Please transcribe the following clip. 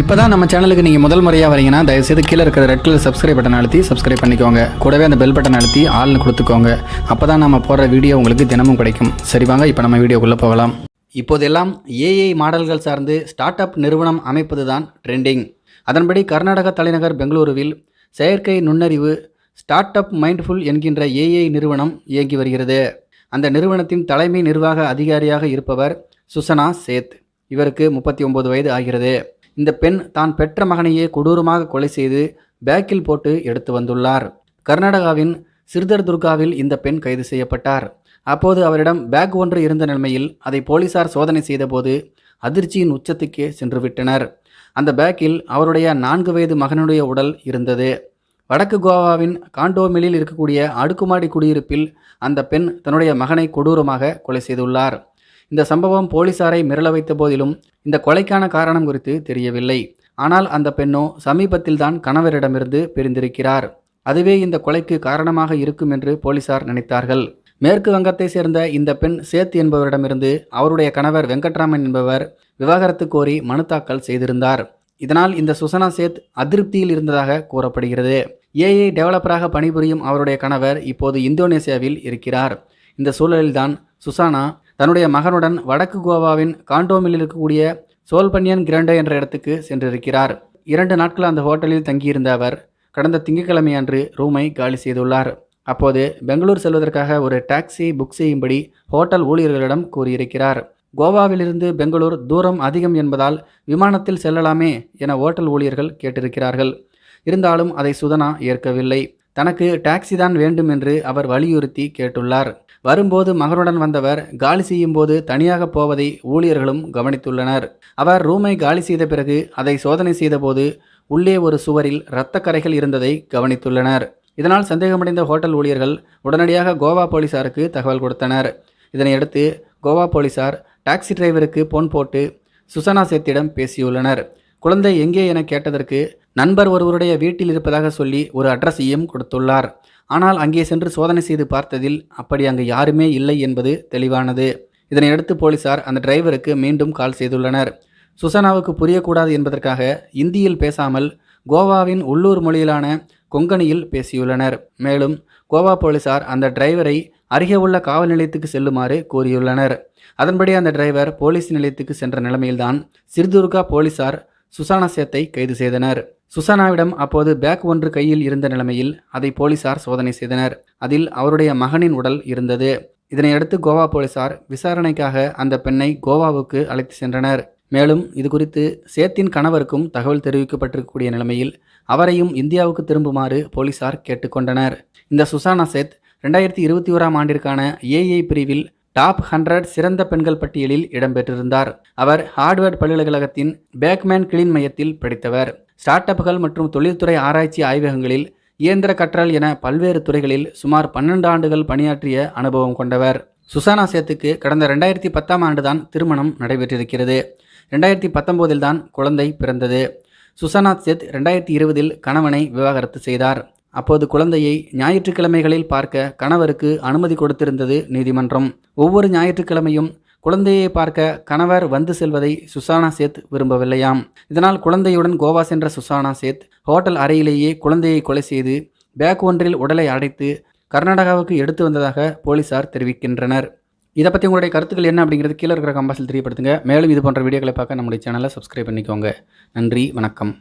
இப்போ தான் நம்ம சேனலுக்கு நீங்கள் முதல் முறையாக வரீங்கன்னா தயவுசெய்து கீழே இருக்கிற ரெட் கலர் சப்ஸ்கிரைப் பட்டன் அழுத்தி சப்ஸ்கிரைப் பண்ணிக்கோங்க. கூடவே அந்த பெல் பட்டன் அழுத்தி ஆள்னு கொடுத்துக்கோங்க. அப்போ தான் நம்ம போடுற வீடியோ உங்களுக்கு தினமும் கிடைக்கும். சரி வாங்க இப்போ நம்ம வீடியோக்குள்ளே போகலாம். இப்போதெல்லாம் ஏஐ மாடல்கள் சார்ந்து ஸ்டார்ட் அப் நிறுவனம் அமைப்பது தான் ட்ரெண்டிங் அதன்படி கர்நாடக தலைநகர் பெங்களூருவில் செயற்கை நுண்ணறிவு ஸ்டார்ட் அப் மைண்ட்ஃபுல் என்கின்ற ஏஐ நிறுவனம் இயங்கி வருகிறது. அந்த நிறுவனத்தின் தலைமை நிர்வாக அதிகாரியாக இருப்பவர் சுசனா சேத். இவருக்கு முப்பத்தி ஒம்பது வயது ஆகிறது. இந்த பெண் தான் பெற்ற மகனையே கொடூரமாக கொலை செய்து பேக்கில் போட்டு எடுத்து வந்துள்ளார். கர்நாடகாவின் சிறுதர் துர்காவில் இந்த பெண் கைது செய்யப்பட்டார். அப்போது அவரிடம் பேக் ஒன்று இருந்த நிலைமையில் அதை போலீசார் சோதனை செய்தபோது அதிர்ச்சியின் உச்சத்துக்கே சென்று விட்டனர். அந்த பேக்கில் அவருடைய நான்கு வயது மகனுடைய உடல் இருந்தது. வடக்கு கோவாவின் காண்டோமிலில் இருக்கக்கூடிய அடுக்குமாடி குடியிருப்பில் அந்த பெண் தன்னுடைய மகனை கொடூரமாக கொலை செய்துள்ளார். இந்த சம்பவம் போலீசாரை மிரள வைத்த போதிலும் இந்த கொலைக்கான காரணம் குறித்து தெரியவில்லை. ஆனால் அந்த பெண்ணோ சமீபத்தில்தான் கணவரிடமிருந்து பிரிந்திருக்கிறார். அதுவே இந்த கொலைக்கு காரணமாக இருக்கும் என்று போலீசார் நினைத்தார்கள். மேற்கு வங்கத்தை சேர்ந்த இந்த பெண் சேத் என்பவரிடமிருந்து அவருடைய கணவர் வெங்கட்ராமன் என்பவர் விவாகரத்து கோரி மனு தாக்கல் செய்திருந்தார். இதனால் இந்த சுசனா சேத் அதிருப்தியில் இருந்ததாக கூறப்படுகிறது. ஏஐ டெவலப்பராக பணிபுரியும் அவருடைய கணவர் இப்போது இந்தோனேசியாவில் இருக்கிறார். இந்த சூழலில்தான் சுசானா தன்னுடைய மகனுடன் வடக்கு கோவாவின் காண்டோமில் இருக்கக்கூடிய சோல்பன்யன் கிரண்டே என்ற இடத்துக்கு சென்றிருக்கிறார். இரண்டு நாட்கள் அந்த ஹோட்டலில் தங்கியிருந்த அவர் கடந்த திங்கட்கிழமை அன்று ரூமை காலி செய்துள்ளார். அப்போது பெங்களூர் செல்வதற்காக ஒரு டாக்ஸி புக் செய்யும்படி ஹோட்டல் ஊழியர்களிடம் கூறியிருக்கிறார். கோவாவிலிருந்து பெங்களூர் தூரம் அதிகம் என்பதால் விமானத்தில் செல்லலாமே என ஓட்டல் ஊழியர்கள் கேட்டிருக்கிறார்கள். இருந்தாலும் அதை சுதனா ஏற்கவில்லை. தனக்கு டாக்ஸி தான் வேண்டும் என்று அவர் வலியுறுத்தி கேட்டுள்ளார். வரும்போது மகனுடன் வந்தவர் காலி செய்யும் போது தனியாக போவதை ஊழியர்களும் கவனித்துள்ளனர். அவர் ரூமை காலி செய்த பிறகு அதை சோதனை செய்தபோது உள்ளே ஒரு சுவரில் இரத்த கரைகள் இருந்ததை கவனித்துள்ளனர். இதனால் சந்தேகமடைந்த ஹோட்டல் ஊழியர்கள் உடனடியாக கோவா போலீசாருக்கு தகவல் கொடுத்தனர். இதனையடுத்து கோவா போலீசார் டாக்ஸி டிரைவருக்கு போன் போட்டு சுசனா சேத்திடம் பேசியுள்ளனர். குழந்தை எங்கே என கேட்டதற்கு நண்பர் ஒருவருடைய வீட்டில் இருப்பதாக சொல்லி ஒரு அட்ரஸையும் கொடுத்துள்ளார். ஆனால் அங்கே சென்று சோதனை செய்து பார்த்ததில் அப்படி அங்கு யாருமே இல்லை என்பது தெளிவானது. இதனையடுத்து போலீசார் அந்த டிரைவருக்கு மீண்டும் கால் செய்துள்ளனர். சுசனாவுக்கு புரியக்கூடாது என்பதற்காக இந்தியில் பேசாமல் கோவாவின் உள்ளூர் மொழியிலான கொங்கணியில் பேசியுள்ளனர். மேலும் கோவா போலீசார் அந்த டிரைவரை அருகே உள்ள காவல் நிலையத்துக்கு செல்லுமாறு கூறியுள்ளனர். அதன்படி அந்த டிரைவர் போலீஸ் நிலையத்துக்கு சென்ற நிலைமையில்தான் சிறுதுர்கா போலீசார் சுசானா சேத்தை கைது செய்தனர். சுசானாவிடம் அப்போது பேக் ஒன்று கையில் இருந்த நிலைமையில் அதை போலீசார் சோதனை செய்தனர். அதில் அவருடைய மகனின் உடல் இருந்தது. இதனையடுத்து கோவா போலீசார் விசாரணைக்காக அந்த பெண்ணை கோவாவுக்கு அழைத்து சென்றனர். மேலும் இது குறித்து சேத்தின் கணவருக்கும் தகவல் தெரிவிக்கப்பட்டிருக்கக்கூடிய நிலைமையில் அவரையும் இந்தியாவுக்கு திரும்புமாறு போலீசார் கேட்டுக்கொண்டனர். இந்த சுசானா சேத் ரெண்டாயிரத்தி இருபத்தி ஓராம் ஆண்டிற்கான ஏஐ பிரிவில் டாப் ஹண்ட்ரட் சிறந்த பெண்கள் பட்டியலில் இடம்பெற்றிருந்தார். அவர் ஹார்ட்வேர்ட் பல்கலைக்கழகத்தின் பேக்மேன் கிளின் மையத்தில் படித்தவர். ஸ்டார்ட் அப்புகள் மற்றும் தொழில்துறை ஆராய்ச்சி ஆய்வகங்களில் இயந்திர கற்றல் என பல்வேறு துறைகளில் சுமார் பன்னெண்டு ஆண்டுகள் பணியாற்றிய அனுபவம் கொண்டவர். சுசானா சேத்துக்கு கடந்த ரெண்டாயிரத்தி பத்தாம் ஆண்டுதான் திருமணம் நடைபெற்றிருக்கிறது. ரெண்டாயிரத்தி பத்தொம்போதில் தான் குழந்தை பிறந்தது. சுசானா சேத் ரெண்டாயிரத்தி இருபதில் கணவனை விவாகரத்து செய்தார். அப்போது குழந்தையை ஞாயிற்றுக்கிழமைகளில் பார்க்க கணவருக்கு அனுமதி கொடுத்திருந்தது நீதிமன்றம். ஒவ்வொரு ஞாயிற்றுக்கிழமையும் குழந்தையை பார்க்க கணவர் வந்து செல்வதை சுசானா சேத் விரும்பவில்லையாம். இதனால் குழந்தையுடன் கோவா சென்ற சுசானா சேத் ஹோட்டல் அறையிலேயே குழந்தையை கொலை செய்து பேக் ஒன்றில் உடலை அடைத்து கர்நாடகாவுக்கு எடுத்து வந்ததாக போலீசார் தெரிவிக்கின்றனர். இதை பற்றி உங்களுடைய கருத்துக்கள் என்ன அப்படிங்கிறது கீழே இருக்கிற கம்பாசில் தெரியப்படுத்துங்க. மேலும் இது போன்ற வீடியோக்களை பார்க்க நம்முடைய சேனலை சப்ஸ்கிரைப் பண்ணிக்கோங்க. நன்றி வணக்கம்.